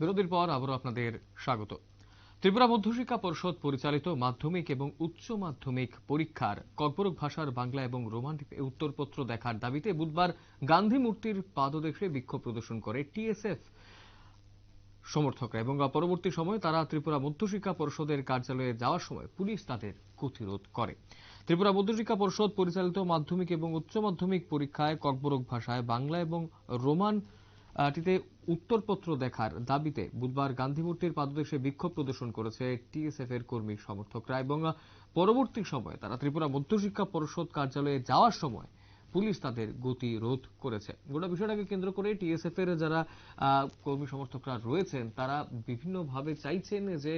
বিরতির পর আবারও আপনাদের স্বাগত। ত্রিপুরা মধ্যশিক্ষা পরিষদ পরিচালিত মাধ্যমিক এবং উচ্চ মাধ্যমিক পরীক্ষার কর্পোরক ভাষার বাংলা এবং রোমান্টিক উত্তরপত্র দেখার দাবিতে বুধবার গান্ধী মূর্তির পাদদেশে বিক্ষোভ প্রদর্শন করে টিএসএফ সমর্থকরা এবং পরবর্তী সময়ে তারা ত্রিপুরা মধ্যশিক্ষা পরিষদের কার্যালয়ে যাওয়ার সময় পুলিশ তাদের প্রতিরোধ করে। ত্রিপুরা মধ্যশিক্ষা পরিষদ পরিচালিত মাধ্যমিক এবং উচ্চ মাধ্যমিক পরীক্ষায় কর্পোরক ভাষায় বাংলা এবং রোমান টিতে উত্তরপত্র দেখার দাবিতে বুধবার গান্ধী মূর্তির পাদদেশে বিক্ষোভ প্রদর্শন করেছে টিএসএফ এর কর্মী সমর্থকরা এবং পরবর্তী সময়ে তারা ত্রিপুরা মধ্যশিক্ষা পরিষদ কার্যালয়ে যাওয়ার সময় পুলিশ তাদের গতি রোধ করেছে। গোটা বিষয়টাকে কেন্দ্র করে টিএসএফ এর যারা কর্মী সমর্থকরা রয়েছেন, তারা বিভিন্নভাবে চাইছেন যে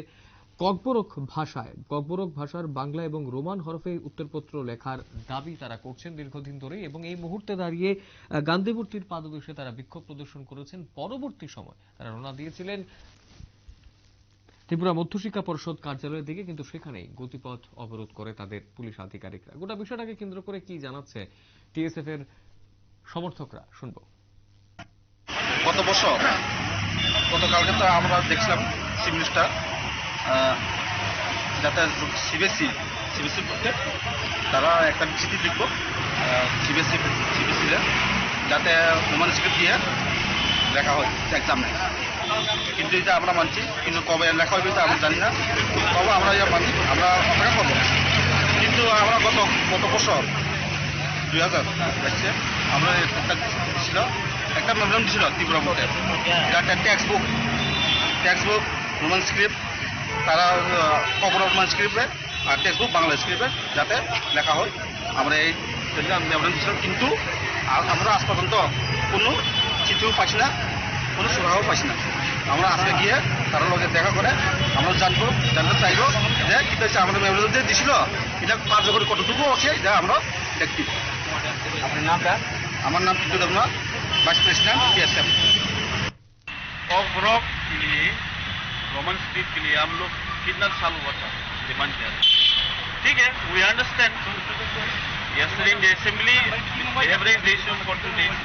কর্পোরক ভাষায় কর্পোরক ভাষার বাংলা এবং রোমান হরফে উত্তরপত্র লেখার দাবি তারা করছেন দীর্ঘদিন ধরেই এবং এই মুহূর্তে দাঁড়িয়ে আহ, গান্ধী মূর্তির পাদদেশে তারা বিক্ষোভ প্রদর্শন করেছেন। পরবর্তী সময় তারা রওনা দিয়েছিলেন ত্রিপুরা মধ্যশিক্ষা পরিষদ কার্যালয়ের দিকে কিন্তু সেখানেই গতিপথ অবরোধ করে তাদের পুলিশ আধিকারিকরা। গোটা বিষয়টাকে কেন্দ্র করে কি জানাচ্ছে টিএসএফ এর সমর্থকরা? শুনব। গত বছর গতকালকে তো আমরা দেখছিলাম চিফ মিনিস্টার যাতে সিবিএসসি সিবিএসসি করতে তারা একটা চিঠি লিখব সিবিএসসি সিবিএসসি যাতে ওমান স্ক্রিপ্ট দিয়ে লেখা হয় এক্সাম নেই কিন্তু এটা আমরা মানছি, কিন্তু কবে লেখা হবে এটা আমরা জানি না। তবে আমরা এটা মানি আমরা অপেক্ষা করব। কিন্তু আমরা গত গত বছর দুই হাজার দেখছে আমরা একটা ছিল, একটা প্রবলেম ছিল ত্রিপুরা বোর্ডে এটা একটা text book text book Roman script তারা অপরমান স্ক্রিপ্টে আর টেক্সটবুক বাংলা স্ক্রিপ্টে যাতে লেখা হয়। আমরা এই ব্যবধান কিন্তু আমরা আজ পর্যন্ত কোনো চিঠিও পাচ্ছি না কোনো সুরাহও পাচ্ছি না। আমরা আজকে গিয়ে তারা লোকের দেখা করে আমরা জানব জানতে চাইব যে কী হচ্ছে আমাদের মেমোরিয়াল যে দিছিল এটা কার্যকরী কতটুকু আছে এটা আমরা দেখি আপনার নামটা? আমার নাম কিন্তু vice president PSF of Roman street के लिए हम लोग कितना साल हुआ था डिमांड किया था ठीक है we understand yesterday in the assembly they have raised the issue for two days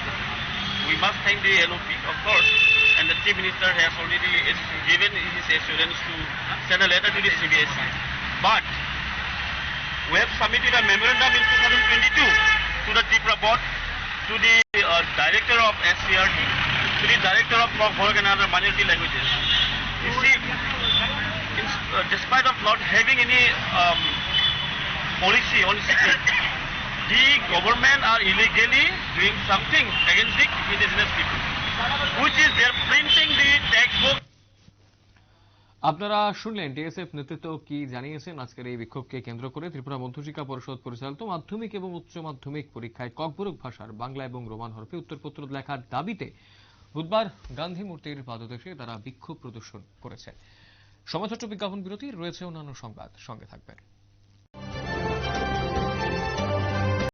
we must thank the LOP of course and the chief minister has already given his assurance to send a letter to the CBSE but we have submitted a memorandum in 2022 to the Tripura board to the uh, director of SCRT, to the director of Foreign and other minority languages. Despite of not having any um, policy on secret, the government are illegally doing something against the indigenous people, which is they're printing the textbook. আপনারা শুনলেন TSF নেতৃত্ব কি জানিয়েছেন? আজকের এই বিক্ষোভকে কেন্দ্র করে ত্রিপুরা মধ্যশিক্ষা পরিষদ পরিচালিত মাধ্যমিক এবং উচ্চ মাধ্যমিক পরীক্ষায় ককবরক ভাষার বাংলা এবং রোমান হরফে উত্তরপত্র লেখার দাবিতে বুধবার গান্ধী মূর্তির পাদদেশে তারা বিক্ষোভ প্রদর্শন করেছে। সমাজচট্ট বিজ্ঞাপন বিরতি রয়েছে অন্যান্য সংবাদ। সঙ্গে থাকবেন।